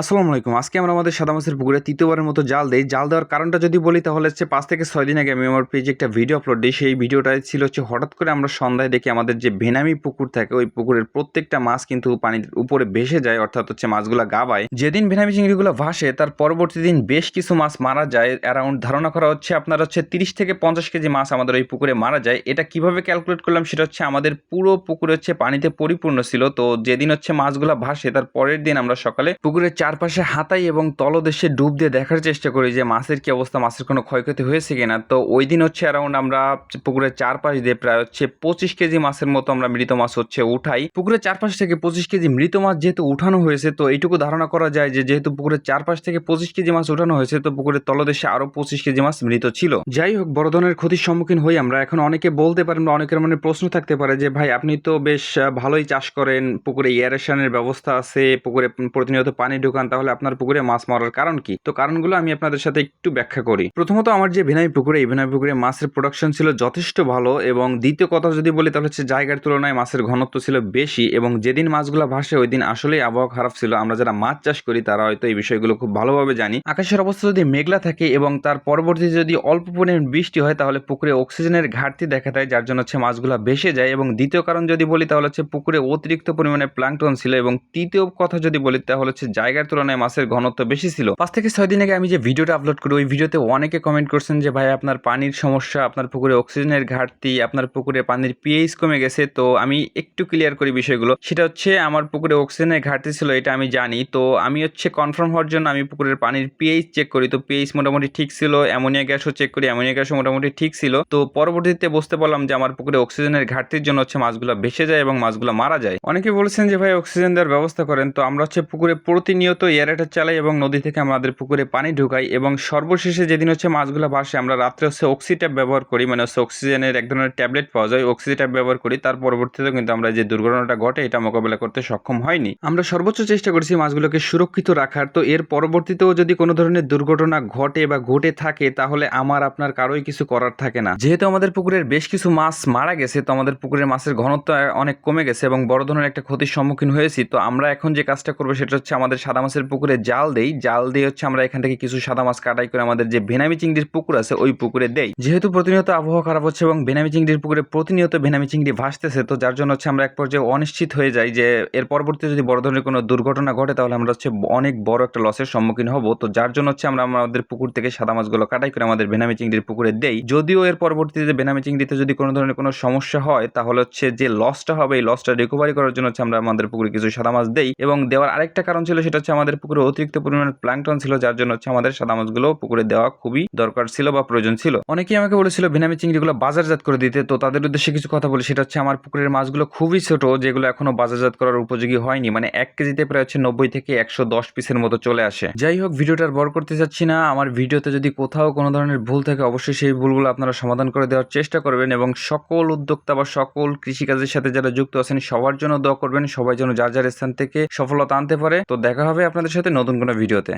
আসসালামু আলাইকুম। আজকে আমরা আমাদের সাদা মাছের পুকুরে তৃতীয়বারের মতো জাল দেই। জাল দেওয়ার কারণটা যদি বলি তাহলে হচ্ছে পাঁচ থেকে ছয় দিন আগে আমি আমার পেজে একটা ভিডিও আপলোড দিই। সেই ভিডিওটাই ছিল হচ্ছে হঠাৎ করে আমরা সন্ধ্যায় দেখি আমাদের যে ভেনামি পুকুর থাকে, ওই পুকুরের প্রত্যেকটা মাছ কিন্তু পানির উপরে ভেসে যায়, অর্থাৎ হচ্ছে মাছগুলা গাবায়। যেদিন ভেনামি চিংড়িগুলো ভাসে, তার পরবর্তী দিন বেশ কিছু মাছ মারা যায়। অ্যারাউন্ড ধারণা করা হচ্ছে আপনার হচ্ছে তিরিশ থেকে পঞ্চাশ কেজি মাছ আমাদের ওই পুকুরে মারা যায়। এটা কীভাবে ক্যালকুলেট করলাম সেটা হচ্ছে আমাদের পুরো পুকুর হচ্ছে পানিতে পরিপূর্ণ ছিল। তো যেদিন হচ্ছে মাছগুলো ভাসে, তার পরের দিন আমরা সকালে পুকুরের চারপাশে হাতাই এবং তলদেশে ডুব দিয়ে দেখার চেষ্টা করি যে মাছের কি অবস্থা, মাছের কোনো ক্ষয়ক্ষতি হয়েছে কিনা। তো ওই দিন হচ্ছে অ্যারাউন্ড আমরা পুকুরের চারপাশ দিয়ে প্রায় হচ্ছে পঁচিশ কেজি মাছের মতো আমরা মৃত মাছ হচ্ছে উঠাই। পুকুরের চারপাশ থেকে পঁচিশ কেজি মৃত মাছ যেহেতু উঠানো হয়েছে, তো এইটুকু ধারণা করা যায় যে যেহেতু পুকুরের চারপাশ থেকে পঁচিশ কেজি মাছ উঠানো হয়েছে, তো পুকুরের তলদেশে আরও পঁচিশ কেজি মাছ মৃত ছিল। যাই হোক বড় ধরনের ক্ষতির সম্মুখীন হই আমরা। এখন অনেকে বলতে পারেন বা অনেকের মনে প্রশ্ন থাকতে পারে যে, ভাই, আপনি তো বেশ ভালোই চাষ করেন, পুকুরে এয়ারেশনের ব্যবস্থা আছে, পুকুরে প্রতিনিয়ত পানি ঢোকান তাহলে আপনার পুকুরে মাছ মরার কারণ কি? তো কারণগুলো আমি আপনাদের সাথে একটু ব্যাখ্যা করি। প্রথমত আমার যে ভেনাই পুকুরে, এই ভেনাই পুকুরে মাছের প্রোডাকশন ছিল যথেষ্ট ভালো এবং দ্বিতীয় কথা যদি বলি, তাহলে হচ্ছে জায়গার তুলনায় মাছের ঘনত্ব ছিল বেশি এবং যেদিন মাছগুলো ভাসে, ওই দিন আসলেই আবহাওয়া খারাপ ছিল। আমরা যারা মাছ চাষ করি, তারা হয়তো এই বিষয়গুলো খুব ভালোভাবে জানি। আকাশের অবস্থা যদি মেঘলা থাকে এবং তার পরবর্তীতে যদি অল্প পরিমাণ বৃষ্টি হয়, তাহলে পুকুরে অক্সিজেনের ঘাটতি দেখা দেয়, যার জন্য হচ্ছে মাছগুলো ভেসে যায় এবং দ্বিতীয় কারণ যদি বলি, তাহলে হচ্ছে পুকুরে অতিরিক্ত পরিমাণে প্লাঙ্কটন ছিল এবং তৃতীয় কথা যদি বলি, তাহলে হচ্ছে জায়গার তুলনায় মাছের ঘনত্ব বেশি ছিল। পাঁচ থেকে ছয় দিন আগে আমি যে ভিডিওটা আপলোড করি, ওই ভিডিওতে অনেকে কমেন্ট করছেন যে, ভাই, আপনার পানির সমস্যা, আপনার পুকুরে অক্সিজেনের ঘাটতি, আপনার পুকুরে পানির পিএইচ কমে গেছে। তো আমি একটু ক্লিয়ার করি বিষয়গুলো। সেটা হচ্ছে, আমার পুকুরে অক্সিজেনের ঘাটতি ছিল, এটা আমি জানি। তো আমি হচ্ছে কনফার্ম হওয়ার জন্য আমি পুকুরের পানির পিএইচ চেক করি। তো পিএইচ মোটামুটি ঠিক ছিল, অ্যামোনিয়া গ্যাসও চেক করি, অ্যামোনিয়া গ্যাসও মোটামুটি ঠিক ছিল। তো পরবর্তীতে বুঝতে পারলাম যে, আমার পুকুরে অক্সিজেনের ঘাটতির জন্য হচ্ছে মাছগুলো ভেসে যায় এবং মাছগুলো মারা যায়। অনেকে বলছেন যে, ভাই অক্সিজেন দেওয়ার ব্যবস্থা করেন। তো আমরা হচ্ছে পুকুরে প্রতিনিয়ত এয়ারেটার চালাই এবং নদী থেকে আমাদের পুকুরে পানি ঢুকাই এবং সর্বশেষে যেদিন হচ্ছে মাছগুলো ভাসে, আমরা রাত্রে হচ্ছে অক্সিট্যাপ ব্যবহার করি। মানে হচ্ছে অক্সিজেনের এক ধরনের ট্যাবলেট পাওয়া যায় অক্সিট্যাপ ব্যবহার করি। তার পরবর্তীতে কিন্তু আমরা যে দুর্ঘটনাটা ঘটে, এটা মোকাবেলা করতে সক্ষম হয়নি। আমরা সর্বোচ্চ চেষ্টা করেছি মাছগুলোকে সুরক্ষিত রাখার। তো এর পরবর্তীতেও যদি কোনো ধরনের দুর্ঘটনা ঘটে বা ঘটে থাকে, তাহলে আমার, আপনার কারোই কিছু করার থাকে না। যেহেতু আমাদের পুকুরের বেশ কিছু মাছ মারা গেছে, তো আমাদের পুকুরের মাছের ঘনত্ব অনেক কমে গেছে এবং বড় ধরনের একটা ক্ষতির সম্মুখীন হয়েছি। তো আমরা এখন যে কাজটা করব, সেটা হচ্ছে আমাদের সাদা মাছের পুকুরে জাল দেই। জাল দিয়ে হচ্ছে আমরা এখান থেকে কিছু সাদা মাছ কাটাই করে আমাদের যে ভেনামি চিংড়ির পুকুর আছে, ওই পুকুরে দেই। যেহেতু প্রতিনিয়ত আবহাওয়া খারাপ হচ্ছে এবং ভেনামি চিংড়ির পুকুরে প্রতিনিয়ত ভেনামি চিংড়ি ভাসতেছে, তো যার জন্য হচ্ছে আমরা এক পর্যায়ে অনিশ্চিত হয়ে যাই যে এর পরবর্তী যদি বড় ধরনের কোনো দুর্ঘটনা ঘটে, তাহলে আমরা হচ্ছে অনেক বড় একটা লসের সম্মুখীন হব। তো যার জন্য হচ্ছে আমরা আমাদের পুকুর থেকে সাদা মাছগুলো কাটাই করে আমাদের ভেনামি চিংড়ির পুকুরে দেই। যদিও এর পরবর্তীতে ভেনামি চিংড়িতে যদি কোনো ধরনের কোনো সমস্যা হয়, তাহলে হচ্ছে যে লসটা হবে, এই লসটা রিকভারি করার জন্য হচ্ছে আমরা আমাদের পুকুরে কিছু সাদা মাছ দেই। এবং দেওয়ার আরেকটা কারণ ছিল সেটা হচ্ছে আমাদের পুকুরে অতিরিক্ত পরিমাণ প্লাঙ্কটন ছিল, যার জন্য হচ্ছে আমাদের সাদা মাছগুলো পুকুরে দেওয়া খুবই দরকার ছিল বা প্রয়োজন ছিল। অনেকেই আমাকে বলেছিল বেনামি চিংড়িগুলো বাজারজাত করে দিতে। তো তাদের উদ্দেশ্যে কিছু কথা বলি। সেটা হচ্ছে, আমার পুকুরের মাছগুলো খুবই ছোট, যেগুলো এখনও বাজারজাত করার উপযোগী হয়নি। মানে এক কেজিতে প্রায় হচ্ছে নব্বই থেকে একশো দশ পিসের মতো চলে আসে। যাই হোক ভিডিওটার বড় করতে চাচ্ছি না। আমার ভিডিওতে যদি কোথাও কোনো ধরনের ভুল থাকে, অবশ্যই সেই ভুলগুলো আপনারা সমাধান করে দেওয়ার চেষ্টা করবেন এবং সকল উদ্যোক্তা বা সকল কৃষিকাজের সাথে যারা যুক্ত আছেন, সবার জন্য দোয়া করবেন। সবাই যেন যার যার স্থান থেকে সফলতা আনতে পারে। তো দেখা হবে আপনাদের সাথে নতুন কোনো ভিডিওতে।